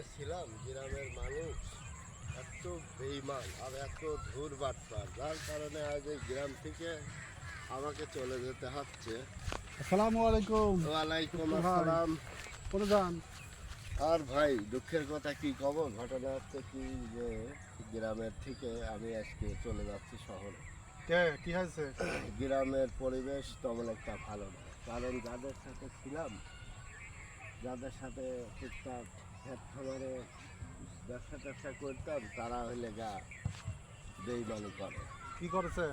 গ্রামে ছিলাম গ্রামের মানুষ এত বেইমান আর এত ধূর বাটপার যার কারণে আজ এই গ্রাম থেকে আমাকে চলে যেতে হচ্ছে। আসসালামু আলাইকুম। ওয়ালাইকুম আসসালাম। যান? আর ভাই দুঃখের কথা কি কব ঘটনা হচ্ছে কি যে গ্রামের থেকে আমি আজকে চলে যাচ্ছি শহরে। কে হয়েছে? গ্রামের পরিবেশ তেমন একটা ভালো না। কারণ যাদের সাথে ছিলাম যাদের সাথে টুকটাক ক্ষেত খামারে ব্যবসা ট্যাবসা করতাম তারা হইলে গা বেইমানি করে। কি করেছে?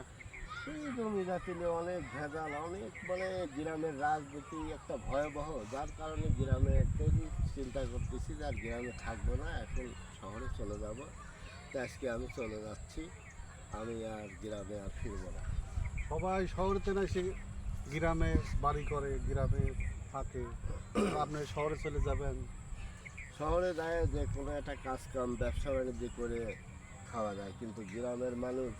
এই জমি জাতিলে অনেক ভেজাল অনেক মানে গ্রামের রাজনীতি একটা ভয়াবহ যার কারণে গ্রামে তৈরি চিন্তা করতেছি যে আর গ্রামে থাকব না এখন শহরে চলে যাব। তো আজকে আমি চলে যাচ্ছি আমি আর গ্রামে আর ফিরবো না। সবাই শহরেতে না এসে গ্রামে বাড়ি করে গ্রামে থাকে। আপনি শহরে চলে যাবেন। শহরে যায় যে কোনো একটা কাজ কাম, ব্যবসা বাণিজ্য করে খাওয়া যায়, কিন্তু গ্রামের মানুষ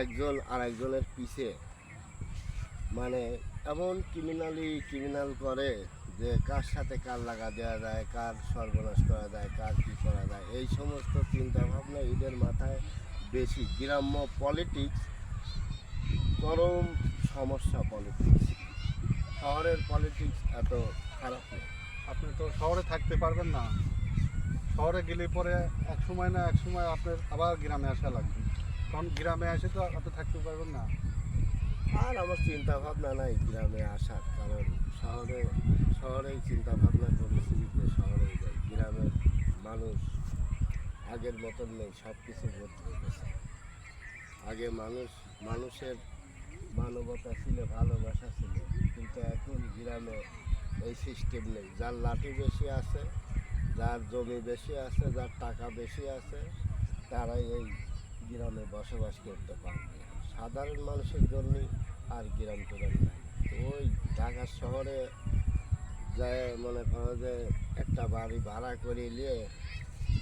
একজন আর একজনের পিছে মানে এমন ক্রিমিনালি ক্রিমিনাল করে যে কার সাথে কার লাগা দেওয়া যায়, কার সর্বনাশ করা যায়, কার কী করা যায়, এই সমস্ত চিন্তা ভাবনা এদের মাথায় বেশি। গ্রাম্য পলিটিক্স চরম সমস্যা পলিটিক্স শহরের পলিটিক্স এত খারাপ না। আপনি তো শহরে থাকতে পারবেন না। শহরে গেলে পরে এক সময় না এক সময় আপনার আবার গ্রামে আসা লাগবে। কারণ গ্রামে এসে তো আপনি থাকতে পারবেন না। আর আমার চিন্তা ভাবনা নাই গ্রামে আসার, কারণ শহরে, শহরেই চিন্তা ভাবনা করেছি যে শহরে যাই। গ্রামের মানুষ আগের মতন নেই সব কিছু বদলে গেছে। আগে মানুষ, মানুষের মানবতা ছিল, ভালোবাসা ছিল। কিন্তু এখন গ্রামে এই সিস্টেম নেই। যার লাঠি বেশি আছে, যার জমি বেশি আছে, যার টাকা বেশি আছে, তারাই এই গ্রামে বসবাস করতে পারবে। সাধারণ মানুষের জন্য আর গ্রাম টোরাম নাই। ওই ঢাকা শহরে যায় মনে করো যে একটা বাড়ি ভাড়া করে নিয়ে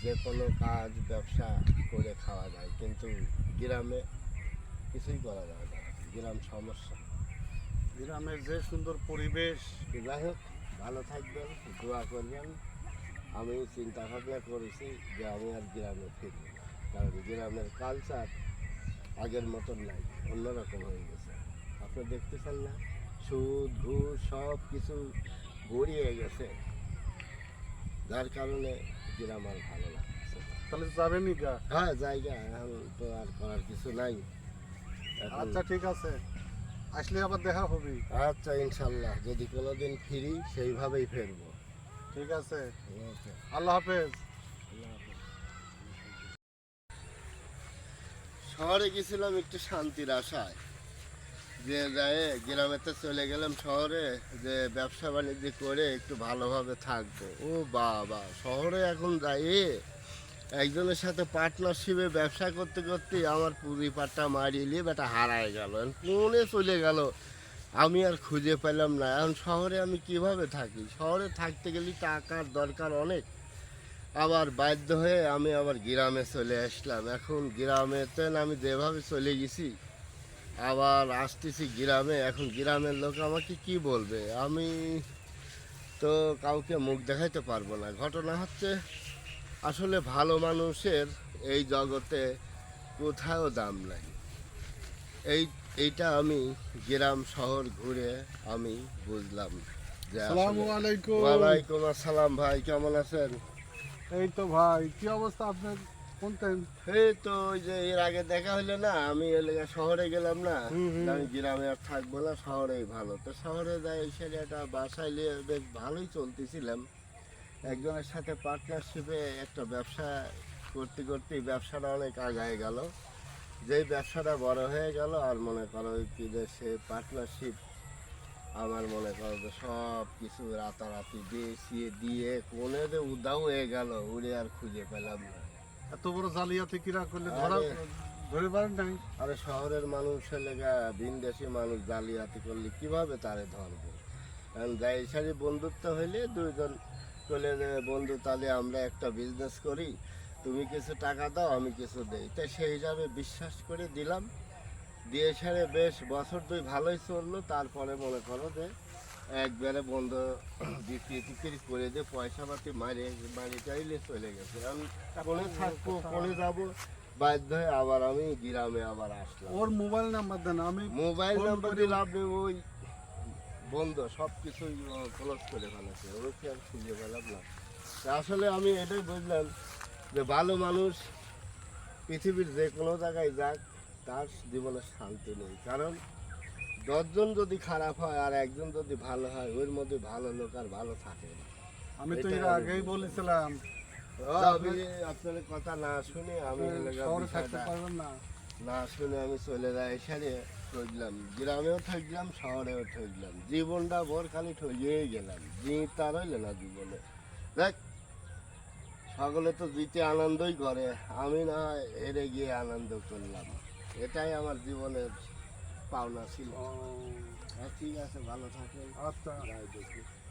যে কোনো কাজ, ব্যবসা করে খাওয়া যায়। কিন্তু গ্রামে কিছুই করা যায় না। গ্রাম সমস্যা। গ্রামের যে সুন্দর পরিবেশ। যাই হোক ভালো থাকবেন দোয়া করবেন। আমি চিন্তা ভাবনা করেছি যে আমি আর গ্রামে ফিরব কারণ গ্রামের কালচার আগের মতন নাই অন্যরকম হয়ে গেছে। আপনি দেখতেছেন না সুদ ঘুষ সব কিছু গড়িয়ে গেছে যার কারণে গ্রাম আর ভালো লাগছে। তাহলে যাবেনই গা? হ্যাঁ জায়গা এখন তো আর করার কিছু নাই। আচ্ছা ঠিক আছে। আসলে আবার দেখা হবে আচ্ছা ইনশাল্লাহ। যদি কোনোদিন ফিরি সেইভাবেই ফিরবো। ঠিক আছে। আল্লাহ হাফেজ। শহরে গেছিলাম একটু শান্তির আশায়। যে যায় গ্রামেতে চলে গেলাম শহরে। যে ব্যবসা বাণিজ্য করে একটু ভালোভাবে থাকব। ও বাবা শহরে এখন যাই? একজনের সাথে পার্টনারশিপে ব্যবসা করতে করতে আমার পুঁজি পাটটা মারিয়ে নিয়ে বেটা হারায় গেল। কোনে চলে গেল, আমি আর খুঁজে পেলাম না। এখন শহরে আমি কীভাবে থাকি? শহরে থাকতে গেলে টাকার দরকার অনেক। আবার বাধ্য হয়ে আমি আবার গ্রামে চলে আসলাম। এখন গ্রামেতে আমি যেভাবে চলে গেছি, আবার আসতেছি গ্রামে। এখন গ্রামের লোক আমাকে কি বলবে? আমি তো কাউকে মুখ দেখাইতে পারব না। ঘটনা হচ্ছে আসলে ভালো মানুষের এই জগতে কোথাও দাম নাই। এই এইটা আমি গ্রাম শহর ঘুরে আমি বুঝলাম ওয়ালাইকুম আসসালাম ভাই কেমন আছেন? এই তো ভাই কি অবস্থা আপনার? কোনতেন এই তো ওই যে এর আগে দেখা হলো না আমি এলাকা শহরে গেলাম না। আমি গ্রামে আর থাকব না শহরেই ভালো। তো শহরে যাই এসে একটা বাসায় নিয়ে বেশ ভালোই চলতেছিলাম। একজনের সাথে পার্টনারশিপে একটা ব্যবসা করতে করতে ব্যবসাটা অনেক আগায় গেল। যেই ব্যবসাটা বড় হয়ে গেল আর মনে করো কি যে সে পার্টনারশিপ আমার মনে করো যে সব কিছু রাতারাতি বেশিয়ে দিয়ে কোনে যে উদাও হয়ে গেল উড়ে আর খুঁজে পেলাম না। এত বড় জালিয়াতি কিরা করলে? ধরা। ধরে পারেন নাই। আরে শহরের মানুষের লেগা ভিনদেশি মানুষ জালিয়াতি করলে কীভাবে তারে ধরবো? কারণ যাই সারি বন্ধুত্ব হইলে দুইজন যাবে বন্ধু তাহলে আমরা একটা বিজনেস করি। তুমি কিছু টাকা দাও আমি কিছু দেই। তাই সেই হিসাবে বিশ্বাস করে দিলাম। দিয়ে সারে বেশ বছর দুই ভালোই চলল। তারপরে মনে করো যে একবারে বন্ধ বিক্রি টিক্রি করে দিয়ে পয়সা পাতি মারে বাড়ি চাইলে চলে গেছে। আমি কোনে থাকব কোনে যাব বাধ্য হয়ে আবার আমি গ্রামে আবার আসলাম। ওর মোবাইল নাম্বার দেন আমি মোবাইল নাম্বার করে- দিলে আপনি ওই বন্ধ সব কিছুই ক্লোজ করে ফেলাছে। ওই কি আর খুঁজে পেলাম না। আসলে আমি এটাই বুঝলাম যে ভালো মানুষ পৃথিবীর যে কোনো জায়গায় যাক তার জীবনে শান্তি নেই। কারণ দশজন যদি খারাপ হয় আর একজন যদি ভালো হয় ওর মধ্যে ভালো লোক আর ভালো থাকে না। আমি তো এর আগেই বলেছিলাম। আমি আপনার কথা না শুনে আমি না। না শুনে আমি চলে যাই এখানে। ঠকলাম গ্রামেও ঠকলাম শহরেও ঠকলাম জীবনটা ভোর খালি ঠকিয়েই গেলাম জিত আর হইলে না জীবনে। দেখ সকলে তো জিতে আনন্দই করে আমি না এড়ে গিয়ে আনন্দ করলাম। এটাই আমার জীবনের পাওনা ছিল। হ্যাঁ, ঠিক আছে ভালো থাকেন। আচ্ছা।